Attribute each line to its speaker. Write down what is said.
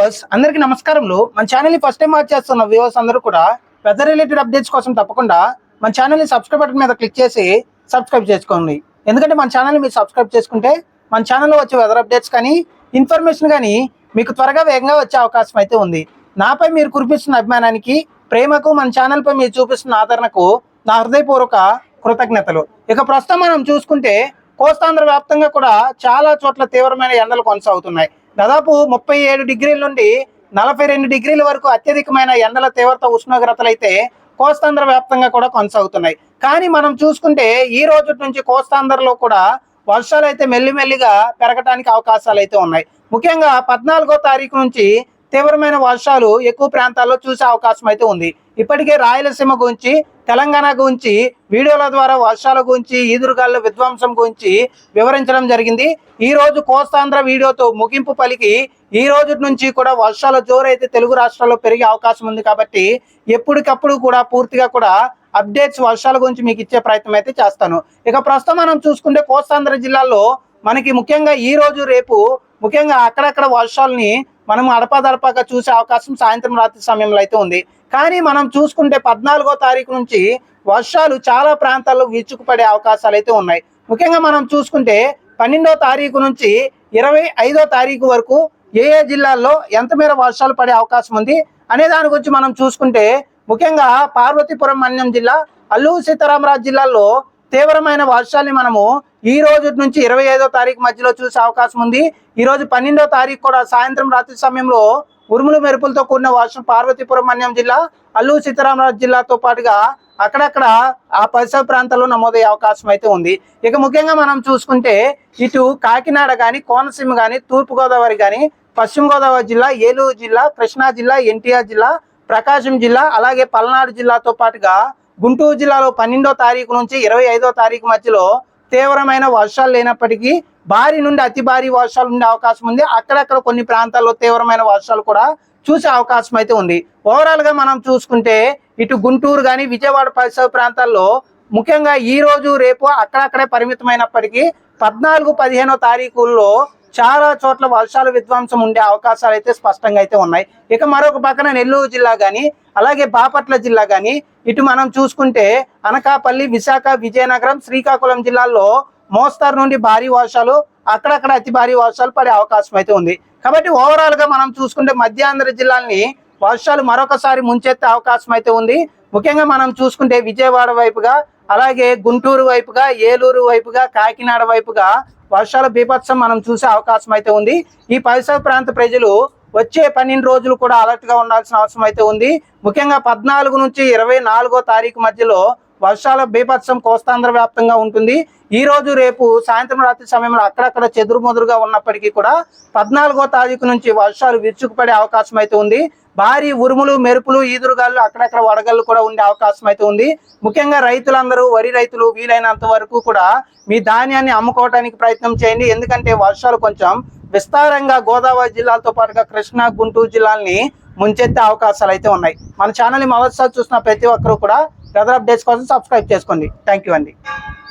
Speaker 1: Viewers అందరికీ నమస్కారములు. మన ఛానల్ని ఫస్ట్ టైం వాచ్ చేస్తున్న వ్యూవర్స్ అందరూ కూడా వెదర్ రిలేటెడ్ అప్డేట్స్ కోసం తప్పకుండా మన ఛానల్ని సబ్స్క్రైబ్ బటన్ మీద క్లిక్ చేసి సబ్స్క్రైబ్ చేసుకోండి. ఎందుకంటే మన ఛానల్ మీరు సబ్స్క్రైబ్ చేసుకుంటే మన ఛానల్లో వచ్చే వెదర్ అప్డేట్స్ కానీ ఇన్ఫర్మేషన్ కానీ మీకు త్వరగా వేగంగా వచ్చే అవకాశం అయితే ఉంది. నాపై మీరు కురిపిస్తున్న అభిమానానికి ప్రేమకు మన ఛానల్పై మీరు చూపిస్తున్న ఆదరణకు నా హృదయపూర్వక కృతజ్ఞతలు. ఇక ప్రస్తుతం మనం చూసుకుంటే కోస్తాంధ్ర వ్యాప్తంగా కూడా చాలా చోట్ల తీవ్రమైన ఎండలు కొనసాగుతున్నాయి. దాదాపు ముప్పై ఏడు డిగ్రీల నుండి నలభై రెండు డిగ్రీల వరకు అత్యధికమైన ఎండల తీవ్రత ఉష్ణోగ్రతలు అయితే కోస్తాంధ్ర వ్యాప్తంగా కూడా కొనసాగుతున్నాయి. కానీ మనం చూసుకుంటే ఈ రోజు నుంచి కోస్తాంధ్రలో కూడా వర్షాలు అయితే మెల్లిమెల్లిగా పెరగడానికి అవకాశాలు అయితే ఉన్నాయి. ముఖ్యంగా పద్నాలుగో తారీఖు నుంచి తీవ్రమైన వర్షాలు ఎక్కువ ప్రాంతాల్లో చూసే అవకాశం అయితే ఉంది. ఇప్పటికే రాయలసీమ గురించి తెలంగాణ గురించి వీడియోల ద్వారా వర్షాల గురించి ఈదురుగాళ్ళ విధ్వంసం గురించి వివరించడం జరిగింది. ఈ రోజు కోస్తాంధ్ర వీడియోతో ముగింపు పలికి ఈ రోజు నుంచి కూడా వర్షాల జోరైతే తెలుగు రాష్ట్రాల్లో పెరిగే అవకాశం ఉంది కాబట్టి ఎప్పటికప్పుడు కూడా పూర్తిగా కూడా అప్డేట్స్ వర్షాల గురించి మీకు ఇచ్చే ప్రయత్నం అయితే చేస్తాను. ఇక ప్రస్తుతం మనం చూసుకుంటే కోస్తాంధ్ర జిల్లాలో మనకి ముఖ్యంగా ఈ రోజు రేపు ముఖ్యంగా అక్కడక్కడ వర్షాలని మనం అడపాదడపాగా చూసే అవకాశం సాయంత్రం రాత్రి సమయంలో అయితే ఉంది. కానీ మనం చూసుకుంటే పద్నాలుగో తారీఖు నుంచి వర్షాలు చాలా ప్రాంతాల్లో విరుచుకుపడే అవకాశాలు అయితే ఉన్నాయి. ముఖ్యంగా మనం చూసుకుంటే పన్నెండో తారీఖు నుంచి ఇరవై ఐదో తారీఖు వరకు ఏ ఏ జిల్లాల్లో ఎంత మేర వర్షాలు పడే అవకాశం ఉంది అనే దాని గురించి మనం చూసుకుంటే ముఖ్యంగా పార్వతీపురం మన్యం జిల్లా అల్లూరు సీతారామరాజు జిల్లాల్లో తీవ్రమైన వర్షాన్ని మనము ఈ రోజు నుంచి ఇరవై ఐదో తారీఖు మధ్యలో చూసే అవకాశం ఉంది. ఈ రోజు పన్నెండో తారీఖు కూడా సాయంత్రం రాత్రి సమయంలో ఉరుములు మెరుపులతో కూడిన వర్షం పార్వతీపురం మన్యం జిల్లా అల్లూరు సీతారామరాజు జిల్లాతో పాటుగా అక్కడక్కడ ఆ పరిసర ప్రాంతాల్లో నమోదయ్యే అవకాశం అయితే ఉంది. ఇక ముఖ్యంగా మనం చూసుకుంటే ఇటు కాకినాడ కానీ కోనసీమ కానీ తూర్పుగోదావరి కానీ పశ్చిమ గోదావరి జిల్లా ఏలూరు జిల్లా కృష్ణా జిల్లా ఎన్టీఆర్ జిల్లా ప్రకాశం జిల్లా అలాగే పల్నాడు జిల్లాతో పాటుగా గుంటూరు జిల్లాలో పన్నెండో తారీఖు నుంచి ఇరవై ఐదో తారీఖు మధ్యలో తీవ్రమైన వర్షాలు లేనప్పటికీ భారీ నుండి అతి భారీ వర్షాలు ఉండే అవకాశం ఉంది. అక్కడక్కడ కొన్ని ప్రాంతాల్లో తీవ్రమైన వర్షాలు కూడా చూసే అవకాశం అయితే ఉంది. ఓవరాల్గా మనం చూసుకుంటే ఇటు గుంటూరు కానీ విజయవాడ పరిసర ప్రాంతాల్లో ముఖ్యంగా ఈ రోజు రేపు అక్కడక్కడే పరిమితమైనప్పటికీ పద్నాలుగు పదిహేనో తారీఖుల్లో చాలా చోట్ల వర్షాల విధ్వంసం ఉండే అవకాశాలు అయితే స్పష్టంగా అయితే ఉన్నాయి. ఇక మరొక పక్కన నెల్లూరు జిల్లా కానీ అలాగే బాపట్ల జిల్లా కానీ ఇటు మనం చూసుకుంటే అనకాపల్లి విశాఖ విజయనగరం శ్రీకాకుళం జిల్లాల్లో మోస్తారు నుండి భారీ వర్షాలు అక్కడక్కడ అతి భారీ వర్షాలు పడే అవకాశం అయితే ఉంది. కాబట్టి ఓవరాల్గా మనం చూసుకుంటే మధ్యాంధ్ర జిల్లాల్ని వర్షాలు మరొకసారి ముంచెత్తే అవకాశం అయితే ఉంది. ముఖ్యంగా మనం చూసుకుంటే విజయవాడ వైపుగా అలాగే గుంటూరు వైపుగా ఏలూరు వైపుగా కాకినాడ వైపుగా వర్షాల బీభత్సం మనం చూసే అవకాశం అయితే ఉంది. ఈ పరిసర ప్రాంత ప్రజలు వచ్చే పన్నెండు రోజులు కూడా అలర్ట్గా ఉండాల్సిన అవసరం అయితే ఉంది. ముఖ్యంగా పద్నాలుగు నుంచి ఇరవై నాలుగో తారీఖు మధ్యలో వర్షాల బీభత్సం కోస్తాంధ్ర వ్యాప్తంగా ఉంటుంది. ఈ రోజు రేపు సాయంత్రం రాత్రి సమయంలో అక్కడక్కడ చెదురుమదురుగా ఉన్నప్పటికీ కూడా పద్నాలుగో తారీఖు నుంచి వర్షాలు విరుచుకుపడే అవకాశం అయితే ఉంది. భారీ ఉరుములు మెరుపులు ఈదురుగాలు అక్కడక్కడ వడగళ్ళు కూడా ఉండే అవకాశం అయితే ఉంది. ముఖ్యంగా రైతులందరూ వరి రైతులు వీలైనంత వరకు కూడా మీ ధాన్యాన్ని అమ్ముకోవడానికి ప్రయత్నం చేయండి. ఎందుకంటే వర్షాలు కొంచెం విస్తారంగా గోదావరి జిల్లాలతో పాటుగా కృష్ణా గుంటూరు జిల్లాల్ని ముంచెత్తే అవకాశాలు అయితే ఉన్నాయి. మన ఛానల్ని మొదటిసారి చూసిన ప్రతి ఒక్కరూ కూడా వెదర్ అప్డేట్స్ కోసం సబ్స్క్రైబ్ చేసుకోండి. థ్యాంక్ యూ అండి.